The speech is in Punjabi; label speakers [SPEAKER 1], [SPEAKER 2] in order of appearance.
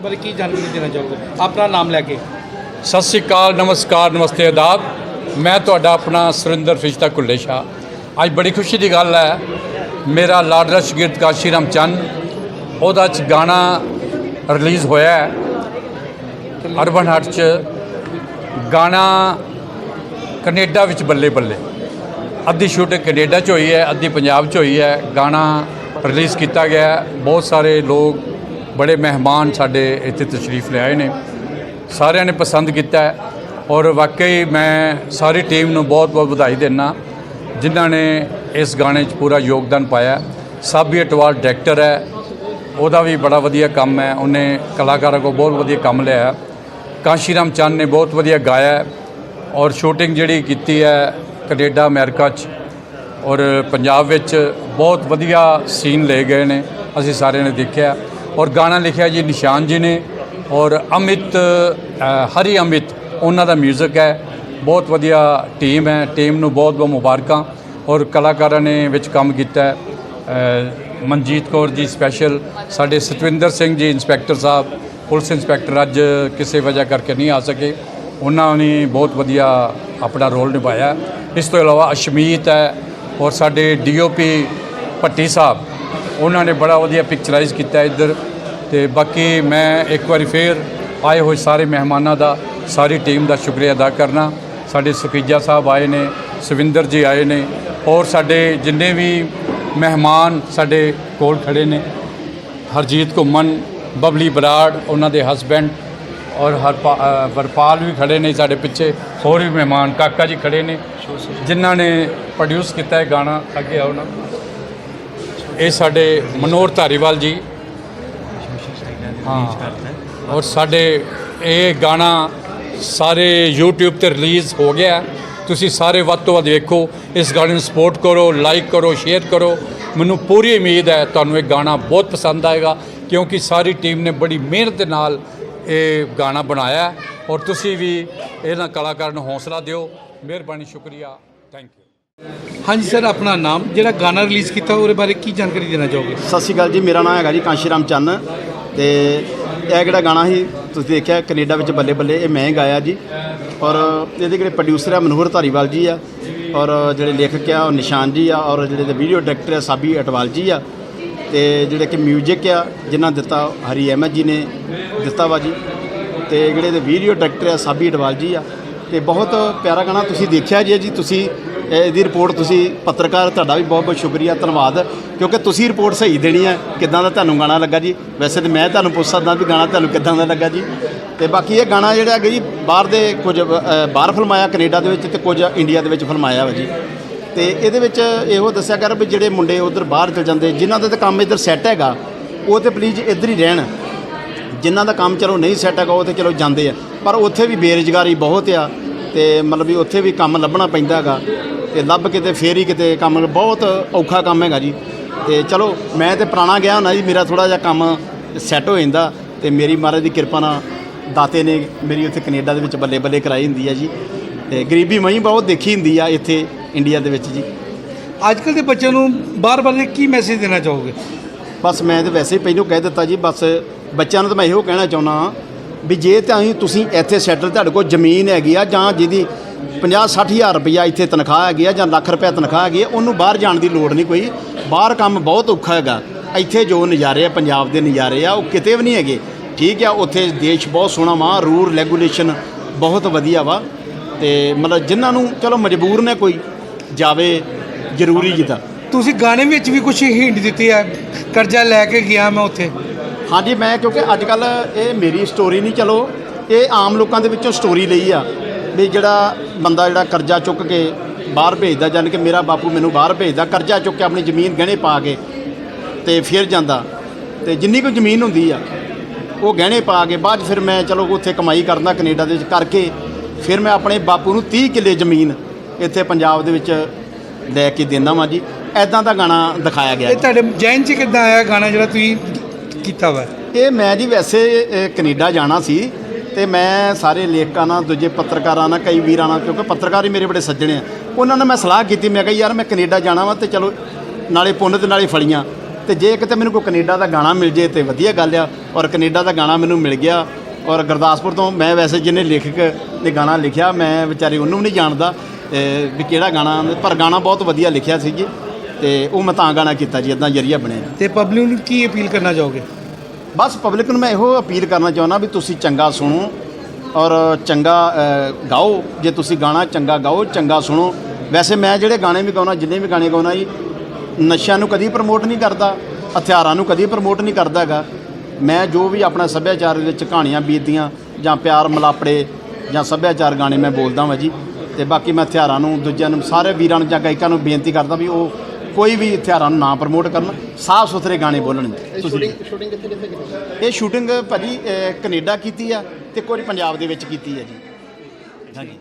[SPEAKER 1] ਬਾਰੇ ਕੀ ਜਾਣਕਾਰੀ ਦੇਣਾ ਚਾਹੋਗੇ? ਆਪਣਾ ਨਾਮ ਲੈ ਕੇ।
[SPEAKER 2] ਸਤਿ ਸ੍ਰੀ ਅਕਾਲ, ਨਮਸਕਾਰ, ਨਮਸਤੇ ਆਦਾਬ। ਮੈਂ ਤੁਹਾਡਾ ਆਪਣਾ ਸੁਰਿੰਦਰ ਫਿਸ਼ਤਾ ਕੁੱਲੇ ਸ਼ਾਹ। ਅੱਜ ਬੜੀ ਖੁਸ਼ੀ ਦੀ ਗੱਲ ਹੈ, ਮੇਰਾ ਲਾਡਲਾ ਸ਼ਗਿਰਦ ਕਾਸ਼ੀ ਰਾਮ ਚੰਦ ਉਹਦਾ ਚ ਗਾਣਾ ਰਿਲੀਜ਼ ਹੋਇਆ ਹੈ। ਅਰਬਨ ਹਟ ਚ ਗਾਣਾ ਕੈਨੇਡਾ ਵਿੱਚ ਬੱਲੇ ਬੱਲੇ। ਅੱਧੀ ਸ਼ੂਟਿੰਗ ਕੈਨੇਡਾ 'ਚ ਹੋਈ ਹੈ, ਅੱਧੀ ਪੰਜਾਬ 'ਚ ਹੋਈ ਹੈ। ਗਾਣਾ ਰਿਲੀਜ਼ ਕੀਤਾ ਗਿਆ ਬਹੁਤ ਸਾਰੇ ਲੋਕ ਬੜੇ ਮਹਿਮਾਨ ਸਾਡੇ ਇੱਥੇ ਤਸ਼ਰੀਫ ਲਿਆਏ ਨੇ। ਸਾਰਿਆਂ ਨੇ ਪਸੰਦ ਕੀਤਾ ਔਰ ਵਾਕਈ ਮੈਂ ਸਾਰੀ ਟੀਮ ਨੂੰ ਬਹੁਤ-ਬਹੁਤ ਵਧਾਈ ਦਿੰਦਾ। ਜਿਨ੍ਹਾਂ ਨੇ ਇਸ ਗਾਣੇ 'ਚ ਪੂਰਾ ਯੋਗਦਾਨ ਪਾਇਆ। ਸਾਬੀ ਅਟਵਾਲ ਡਾਇਰੈਕਟਰ ਹੈ। ਉਹਦਾ ਵੀ ਬੜਾ ਵਧੀਆ ਕੰਮ ਹੈ। ਉਹਨੇ ਕਲਾਕਾਰਾਂ ਕੋਲ ਬਹੁਤ ਵਧੀਆ ਕੰਮ ਲਿਆ। ਹੈ। ਕਾਂਸ਼ੀਰਾਮ ਚੰਦ ਨੇ ਬਹੁਤ ਵਧੀਆ ਗਾਇਆ ਔਰ ਸ਼ੂਟਿੰਗ ਜਿਹੜੀ ਕੀਤੀ ਹੈ ਕੈਨੇਡਾ, ਅਮਰੀਕਾ 'ਚ ਔਰ ਪੰਜਾਬ ਵਿੱਚ ਬਹੁਤ ਵਧੀਆ ਸੀਨ ਲਏ ਗਏ ਨੇ। ਅਸੀਂ ਸਾਰਿਆਂ ਨੇ ਦੇਖਿਆ। ਔਰ ਗਾਣਾ ਲਿਖਿਆ ਜੀ ਨਿਸ਼ਾਨ ਜੀ ਨੇ ਔਰ ਅਮਿਤ ਹਰੀ ਅਮਿਤ, ਉਹਨਾਂ ਦਾ 뮤직 ਹੈ। ਬਹੁਤ ਵਧੀਆ ਟੀਮ ਹੈ। ਟੀਮ ਨੂੰ ਬਹੁਤ ਬਹੁਤ ਮੁਬਾਰਕਾਂ। ਔਰ ਕਲਾਕਾਰਾਂ ਨੇ ਵਿੱਚ ਕੰਮ ਕੀਤਾ ਹੈ। ਮਨਜੀਤ ਕੌਰ ਜੀ ਸਪੈਸ਼ਲ ਸਾਡੇ ਸਤਵਿੰਦਰ ਸਿੰਘ ਜੀ ਇੰਸਪੈਕਟਰ ਸਾਹਿਬ, ਪੁਲਿਸ ਇੰਸਪੈਕਟਰ ਅੱਜ ਕਿਸੇ ਵਜ੍ਹਾ ਕਰਕੇ ਨਹੀਂ ਆ ਸਕੇ। ਉਹਨਾਂ ਨੇ ਬਹੁਤ ਵਧੀਆ ਆਪਣਾ ਰੋਲ ਨਿਭਾਇਆ। ਇਸ ਤੋਂ ਇਲਾਵਾ ਅਸ਼ਮੀਤ ਹੈ। ਔਰ ਸਾਡੇ ਡੀਓਪੀ ਭੱਟੀ ਸਾਹਿਬ ਉਹਨਾਂ ਨੇ ਬੜਾ ਵਧੀਆ ਪਿਕਚਰਾਈਜ਼ ਕੀਤਾ ਇੱਧਰ ਤੇ ਬਾਕੀ ਮੈਂ ਇੱਕ ਵਾਰੀ ਫੇਰ ਆਏ ਹੋਏ ਸਾਰੇ ਮਹਿਮਾਨਾਂ ਦਾ, ਸਾਰੀ ਟੀਮ ਦਾ ਸ਼ੁਕਰੀਆ ਅਦਾ ਕਰਨਾ। ਸਾਡੇ ਸੁਖੀਜਾ ਸਾਹਿਬ ਆਏ ਨੇ, ਸਵਿੰਦਰ ਜੀ ਆਏ ਨੇ ਔਰ ਸਾਡੇ ਜਿੰਨੇ ਵੀ ਮਹਿਮਾਨ ਸਾਡੇ ਕੋਲ ਖੜੇ ਨੇ, ਹਰਜੀਤ ਘੁੰਮਣ, ਬਬਲੀ ਬਰਾੜ, ਉਹਨਾਂ ਦੇ ਹਸਬੈਂਡ ਔਰ ਹਰਪਾ ਵਰਪਾਲ ਵੀ ਖੜੇ ਨੇ ਸਾਡੇ ਪਿੱਛੇ, ਹੋਰ ਵੀ ਮਹਿਮਾਨ ਕਾਕਾ ਜੀ ਖੜੇ ਨੇ, ਜਿਨ੍ਹਾਂ ਨੇ ਪ੍ਰੋਡਿਊਸ ਕੀਤਾ ਹੈ ਗਾਣਾ, ਅੱਗੇ ਆਓ ਨਾ। ਇਹ ਸਾਡੇ ਮਨੋਹਰ ਧਾਰੀਵਾਲ ਜੀ। ਹਾਂ। ਔਰ ਸਾਡੇ ਇਹ ਗਾਣਾ ਸਾਰੇ YouTube ਤੇ ਰਿਲੀਜ਼ ਹੋ ਗਿਆ ਤੁਸੀਂ ਸਾਰੇ ਵੱਧ ਤੋਂ ਵੱਧ ਵੇਖੋ। ਇਸ ਗਾਣੇ ਨੂੰ ਸਪੋਰਟ ਕਰੋ ਲਾਈਕ ਕਰੋ ਸ਼ੇਅਰ ਕਰੋ। ਮੈਨੂੰ ਪੂਰੀ ਉਮੀਦ ਹੈ ਤੁਹਾਨੂੰ ਇਹ ਗਾਣਾ ਬਹੁਤ ਪਸੰਦ ਆਏਗਾ, ਕਿਉਂਕਿ ਸਾਰੀ ਟੀਮ ਨੇ ਬੜੀ ਮਿਹਨਤ ਦੇ ਨਾਲ ਇਹ ਗਾਣਾ ਬਣਾਇਆ ਔਰ ਤੁਸੀਂ ਵੀ ਇਹਨਾਂ ਕਲਾਕਾਰਾਂ ਨੂੰ ਹੌਸਲਾ ਦਿਓ। ਮਿਹਰਬਾਨੀ, ਸ਼ੁਕਰੀਆ। ਥੈਂਕ ਯੂ
[SPEAKER 1] ਹਾਂਜੀ, ਸਰ, ਆਪਣਾ ਨਾਮ, ਜਿਹੜਾ ਗਾਣਾ ਰਿਲੀਜ਼ ਕੀਤਾ, ਉਹਦੇ ਬਾਰੇ ਕੀ ਜਾਣਕਾਰੀ ਦੇਣਾ ਚਾਹੋਗੇ?
[SPEAKER 3] ਸਤਿ ਸ਼੍ਰੀ ਅਕਾਲ ਜੀ, ਮੇਰਾ ਨਾਮ ਹੈਗਾ ਜੀ ਕਾਂਸ਼ੀਰਾਮ ਚੰਨ ਤੇ ਇਹ ਜਿਹੜਾ ਗਾਣਾ ਸੀ, ਤੁਸੀਂ ਦੇਖਿਆ, ਕੈਨੇਡਾ ਵਿੱਚ ਬੱਲੇ ਬੱਲੇ ਇਹ ਮੈਂ ਗਾਇਆ ਜੀ। ਔਰ ਇਹਦੇ ਜਿਹੜੇ ਪ੍ਰੋਡਿਊਸਰ ਆ, ਮਨੋਹਰ ਧਾਰੀਵਾਲ ਜੀ ਆ, ਔਰ ਜਿਹੜੇ ਲੇਖਕ ਆ, ਉਹ ਨਿਸ਼ਾਨ ਜੀ ਆ, ਔਰ ਜਿਹੜੇ ਵੀਡੀਓ ਡਾਇਰੈਕਟਰ ਆ, ਸਾਬੀ ਅਟਵਾਲ ਜੀ ਆ। ਤੇ ਜਿਹੜੇ ਕਿ 뮤직 ਆ, ਜਿਨ੍ਹਾਂ ਦਿੱਤਾ, ਹਰੀ ਅਹਿਮਦ ਜੀ ਨੇ ਦਿੱਤਾ ਵਾ ਜੀ। ਤੇ ਜਿਹੜੇ ਦੇ ਵੀਡੀਓ ਡਾਇਰੈਕਟਰ ਆ, ਸਾਬੀ ਅਟਵਾਲ ਜੀ ਆ। ਤੇ ਬਹੁਤ ਪਿਆਰਾ ਗਾਣਾ ਤੁਸੀਂ ਦੇਖਿਆ ਜੀ ਜੀ, ਤੁਸੀਂ ਇਹਦੀ ਰਿਪੋਰਟ ਤੁਸੀਂ ਪੱਤਰਕਾਰ, ਤੁਹਾਡਾ ਵੀ ਬਹੁਤ ਬਹੁਤ ਸ਼ੁਕਰੀਆ, ਧੰਨਵਾਦ। ਕਿਉਂਕਿ ਤੁਸੀਂ ਰਿਪੋਰਟ ਸਹੀ ਦੇਣੀ ਹੈ, ਕਿੱਦਾਂ ਦਾ ਤੁਹਾਨੂੰ ਗਾਣਾ ਲੱਗਾ ਜੀ? ਵੈਸੇ ਤਾਂ ਮੈਂ ਤੁਹਾਨੂੰ ਪੁੱਛ ਸਕਦਾ ਵੀ ਗਾਣਾ ਤੁਹਾਨੂੰ ਕਿੱਦਾਂ ਦਾ ਲੱਗਾ ਜੀ। ਤੇ ਬਾਕੀ ਇਹ ਗਾਣਾ ਜਿਹੜਾ ਹੈਗਾ ਜੀ, ਬਾਹਰ ਦੇ ਕੁਝ ਬਾਹਰ ਫਿਲਮਾਇਆ ਕੈਨੇਡਾ ਦੇ ਵਿੱਚ ਤੇ ਕੁਝ ਇੰਡੀਆ ਦੇ ਵਿੱਚ ਫਿਲਮਾਇਆ ਵਾ ਜੀ। ਤੇ ਇਹਦੇ ਵਿੱਚ ਇਹੋ ਦੱਸਿਆ ਕਰ ਵੀ ਜਿਹੜੇ ਮੁੰਡੇ ਉਧਰ ਬਾਹਰ ਚਲ ਜਾਂਦੇ, ਜਿਨ੍ਹਾਂ ਦਾ ਤਾਂ ਕੰਮ ਇੱਧਰ ਸੈੱਟ ਹੈਗਾ, ਉਹ ਤੇ ਪਲੀਜ਼ ਇੱਧਰ ਹੀ ਰਹਿਣ। ਜਿਨ੍ਹਾਂ ਦਾ ਕੰਮ ਚਲੋ ਨਹੀਂ ਸੈੱਟ ਹੈਗਾ, ਉਹ ਤੇ ਚਲੋ ਜਾਂਦੇ ਆ। ਪਰ ਉੱਥੇ ਵੀ ਬੇਰੁਜ਼ਗਾਰੀ ਬਹੁਤ ਆ, ਤੇ ਮਤਲਬ ਵੀ ਉੱਥੇ ਵੀ ਕੰਮ ਲੱਭਣਾ ਪੈਂਦਾ ਹੈਗਾ। ਤੇ ਲੱਭ ਕੇ ਤੇ ਫੇਰ ਹੀ ਕਿਤੇ ਕੰਮ ਬਹੁਤ ਔਖਾ ਕੰਮ ਹੈਗਾ ਜੀ। ਤੇ ਚਲੋ ਮੈਂ ਤੇ ਪੁਰਾਣਾ ਗਿਆ ਹੁੰਦਾ ਜੀ ਮੇਰਾ ਥੋੜਾ ਜਿਹਾ ਕੰਮ ਸੈੱਟ ਹੋ ਜਾਂਦਾ ਤੇ ਮੇਰੀ ਮਹਾਰਾਜ ਦੀ ਕਿਰਪਾ ਨਾਲ ਦਾਤੇ ਨੇ ਮੇਰੀ ਉੱਥੇ ਕੈਨੇਡਾ ਦੇ ਵਿੱਚ ਬੱਲੇ ਬੱਲੇ ਕਰਾਈ ਹੁੰਦੀ ਆ ਜੀ। ਤੇ ਗਰੀਬੀ ਮੈਂ ਹੀ ਬਹੁਤ ਦੇਖੀ ਹੁੰਦੀ ਆ ਇੱਥੇ ਇੰਡੀਆ ਦੇ ਵਿੱਚ ਜੀ।
[SPEAKER 1] ਅੱਜ ਕੱਲ੍ਹ ਦੇ ਬੱਚਿਆਂ ਨੂੰ ਬਾਰ ਬਾਰ ਕੀ ਮੈਸੇਜ ਦੇਣਾ ਚਾਹੋਗੇ?
[SPEAKER 3] ਬਸ ਮੈਂ ਤੇ ਵੈਸੇ ਹੀ ਪਹਿਲਾਂ ਕਹਿ ਦਿੱਤਾ ਜੀ ਬਸ ਬੱਚਿਆਂ ਨੂੰ ਤਾਂ ਮੈਂ ਇਹੋ ਕਹਿਣਾ ਚਾਹੁੰਦਾ ਵੀ ਜੇ ਤਾਂ ਤੁਸੀਂ ਇੱਥੇ ਸੈਟਲ ਤੁਹਾਡੇ ਕੋਲ ਜ਼ਮੀਨ ਹੈਗੀ ਆ ਜਾਂ ਜਿਹਦੀ 50 60 ਹਜ਼ਾਰ ਰੁਪਈਆ ਇੱਥੇ ਤਨਖਾਹ ਹੈਗੀ ਆ ਜਾਂ ਲੱਖ ਰੁਪਇਆ ਤਨਖਾਹ ਹੈਗੀ ਆ ਉਹਨੂੰ ਬਾਹਰ ਜਾਣ ਦੀ ਲੋੜ ਨਹੀਂ ਕੋਈ। ਬਾਹਰ ਕੰਮ ਬਹੁਤ ਔਖਾ ਹੈਗਾ। ਇੱਥੇ ਜੋ ਨਜ਼ਾਰੇ ਆ ਪੰਜਾਬ ਦੇ ਨਜ਼ਾਰੇ ਆ ਉਹ ਕਿਤੇ ਵੀ ਨਹੀਂ ਹੈਗੇ। ਠੀਕ ਆ ਉੱਥੇ ਦੇਸ਼ ਬਹੁਤ ਸੋਹਣਾ ਵਾ ਰੂਲ ਰੈਗੂਲੇਸ਼ਨ ਬਹੁਤ ਵਧੀਆ ਵਾ। ਤੇ ਮਤਲਬ ਜਿਨ੍ਹਾਂ ਨੂੰ ਚਲੋ ਮਜਬੂਰ ਨੇ ਕੋਈ ਜਾਵੇ ਜ਼ਰੂਰੀ ਜਿੱਦਾਂ
[SPEAKER 1] ਤੁਸੀਂ ਗਾਣੇ ਵਿੱਚ ਵੀ ਕੁਝ ਹਿੰਟ ਦਿੱਤੀ ਹੈ ਕਰਜ਼ਾ ਲੈ ਕੇ ਗਿਆ ਮੈਂ ਉੱਥੇ।
[SPEAKER 3] ਹਾਂਜੀ ਮੈਂ ਕਿਉਂਕਿ ਅੱਜ ਕੱਲ ਇਹ ਮੇਰੀ ਸਟੋਰੀ ਨਹੀਂ ਚਲੋ ਇਹ ਆਮ ਲੋਕਾਂ ਦੇ ਵਿੱਚੋਂ ਸਟੋਰੀ ਲਈ ਆ। ਵੀ ਜਿਹੜਾ ਬੰਦਾ ਜਿਹੜਾ ਕਰਜ਼ਾ ਚੁੱਕ ਕੇ ਬਾਹਰ ਭੇਜਦਾ ਜਾਨ ਕਿ ਮੇਰਾ ਬਾਪੂ ਮੈਨੂੰ ਬਾਹਰ ਭੇਜਦਾ ਕਰਜ਼ਾ ਚੁੱਕ ਕੇ ਆਪਣੀ ਜ਼ਮੀਨ ਗਹਿਣੇ ਪਾ ਕੇ ਤੇ ਫਿਰ ਜਾਂਦਾ। ਤੇ ਜਿੰਨੀ ਕੁ ਜ਼ਮੀਨ ਹੁੰਦੀ ਆ ਉਹ ਗਹਿਣੇ ਪਾ ਕੇ ਬਾਅਦ ਫਿਰ ਮੈਂ ਚਲੋ ਉੱਥੇ ਕਮਾਈ ਕਰਦਾ ਕੈਨੇਡਾ ਦੇ ਵਿੱਚ ਕਰਕੇ ਫਿਰ ਮੈਂ ਆਪਣੇ ਬਾਪੂ ਨੂੰ 30 ਕਿੱਲੇ ਜ਼ਮੀਨ ਇੱਥੇ ਪੰਜਾਬ ਦੇ ਵਿੱਚ ਲੈ ਕੇ ਦਿੰਦਾ ਵਾਂ ਜੀ। ਐਦਾਂ ਦਾ ਗਾਣਾ ਦਿਖਾਇਆ ਗਿਆ
[SPEAKER 1] ਇਹ। ਤੁਹਾਡੇ ਜੈਨ ਚ ਕਿੱਦਾਂ ਆਇਆ ਗਾਣਾ ਜਿਹੜਾ ਤੁਸੀਂ ਕੀਤਾ ਵਾ?
[SPEAKER 3] ਇਹ ਮੈਂ ਜੀ ਵੈਸੇ ਕੈਨੇਡਾ ਜਾਣਾ ਸੀ। ਤੇ ਮੈਂ ਸਾਰੇ ਲੇਖਕਾਂ ਨਾਲ, ਦੂਜੇ ਪੱਤਰਕਾਰਾਂ ਨਾਲ, ਕਈ ਵੀਰਾਂ ਨਾਲ, ਕਿਉਂਕਿ ਪੱਤਰਕਾਰ ਹੀ ਮੇਰੇ ਬੜੇ ਸੱਜਣੇ ਆ। ਉਹਨਾਂ ਨਾਲ ਮੈਂ ਸਲਾਹ ਕੀਤੀ, ਮੈਂ ਕਿਹਾ, ਯਾਰ, ਮੈਂ ਕੈਨੇਡਾ ਜਾਣਾ ਵਾ ਤੇ ਚਲੋ, ਨਾਲੇ ਪੁੰਨ ਤੇ ਨਾਲੇ ਫਲੀਆਂ। ਤੇ ਜੇ ਕਿਤੇ ਮੈਨੂੰ ਕੋਈ ਕੈਨੇਡਾ ਦਾ ਗਾਣਾ ਮਿਲ ਜੇ, ਤੇ ਵਧੀਆ ਗੱਲ ਆ। ਔਰ ਕੈਨੇਡਾ ਦਾ ਗਾਣਾ ਮੈਨੂੰ ਮਿਲ ਗਿਆ। ਔਰ ਗੁਰਦਾਸਪੁਰ ਤੋਂ ਮੈਂ ਵੈਸੇ ਜਿਹਨੇ ਲੇਖਕ ਨੇ ਗਾਣਾ ਲਿਖਿਆ, ਮੈਂ ਵਿਚਾਰੇ ਉਹਨੂੰ ਵੀ ਨਹੀਂ ਜਾਣਦਾ, ਤੇ ਵੀ ਕਿਹੜਾ ਗਾਣਾ, ਪਰ ਗਾਣਾ ਬਹੁਤ ਵਧੀਆ ਲਿਖਿਆ ਸੀ ਜੀ। ਤੇ ਉਹ ਮੈਂ ਤਾਂ ਗਾਣਾ ਕੀਤਾ ਜੀ ਇਦਾਂ ਜਰੀਆ ਬਣਿਆ।
[SPEAKER 1] ਤੇ ਪਬਲਿਕ ਨੂੰ ਕੀ ਅਪੀਲ ਕਰਨਾ ਚਾਹੋਗੇ?
[SPEAKER 3] ਬਸ ਪਬਲਿਕ ਨੂੰ ਮੈਂ ਇਹੋ ਅਪੀਲ ਕਰਨਾ ਚਾਹੁੰਦਾ ਵੀ ਤੁਸੀਂ ਚੰਗਾ ਸੁਣੋ ਔਰ ਚੰਗਾ ਗਾਓ। ਜੇ ਤੁਸੀਂ ਗਾਣਾ ਚੰਗਾ ਗਾਓ, ਚੰਗਾ ਸੁਣੋ। ਵੈਸੇ ਮੈਂ ਜਿਹੜੇ ਗਾਣੇ ਵੀ ਗਾਉਣਾ ਜਿੰਨੇ ਵੀ ਗਾਣੇ ਗਾਉਣਾ ਜੀ, ਨਸ਼ਿਆਂ ਨੂੰ ਕਦੀ ਪ੍ਰਮੋਟ ਨਹੀਂ ਕਰਦਾ, ਹਥਿਆਰਾਂ ਨੂੰ ਕਦੀ ਪ੍ਰਮੋਟ ਨਹੀਂ ਕਰਦਾ ਹੈਗਾ। ਮੈਂ ਜੋ ਵੀ ਆਪਣਾ ਸੱਭਿਆਚਾਰ ਦੇ ਵਿੱਚ ਕਹਾਣੀਆਂ ਬੀਤਦੀਆਂ, ਜਾਂ ਪਿਆਰ ਮਲਾਪੜੇ, ਜਾਂ ਸੱਭਿਆਚਾਰ ਗਾਣੇ ਮੈਂ ਬੋਲਦਾ ਵਾਂ ਜੀ। ਤੇ ਬਾਕੀ ਮੈਂ ਹਥਿਆਰਾਂ ਨੂੰ, ਦੂਜਿਆਂ ਨੂੰ, ਸਾਰੇ ਵੀਰਾਂ ਨੂੰ ਜਾਂ ਗਾਇਕਾਂ ਨੂੰ ਬੇਨਤੀ ਕਰਦਾ ਵੀ ਉਹ ਕੋਈ ਵੀ ਹਥਿਆਰਾਂ ਨੂੰ ਨਾ ਪ੍ਰਮੋਟ ਕਰਨ ਸਾਫ਼ ਸੁਥਰੇ ਗਾਣੇ ਬੋਲਣ ਤੁਸੀਂ
[SPEAKER 4] ਸ਼ੂਟਿੰਗ ਸ਼ੂਟਿੰਗ ਕਿੱਥੇ ਕਿੱਥੇ ਕੀਤੀ?
[SPEAKER 3] ਇਹ ਸ਼ੂਟਿੰਗ ਭਾਜੀ ਕੈਨੇਡਾ ਕੀਤੀ ਆ ਤੇ ਕੁਝ ਪੰਜਾਬ ਦੇ ਵਿੱਚ ਕੀਤੀ ਆ ਜੀ। ਹਾਂਜੀ।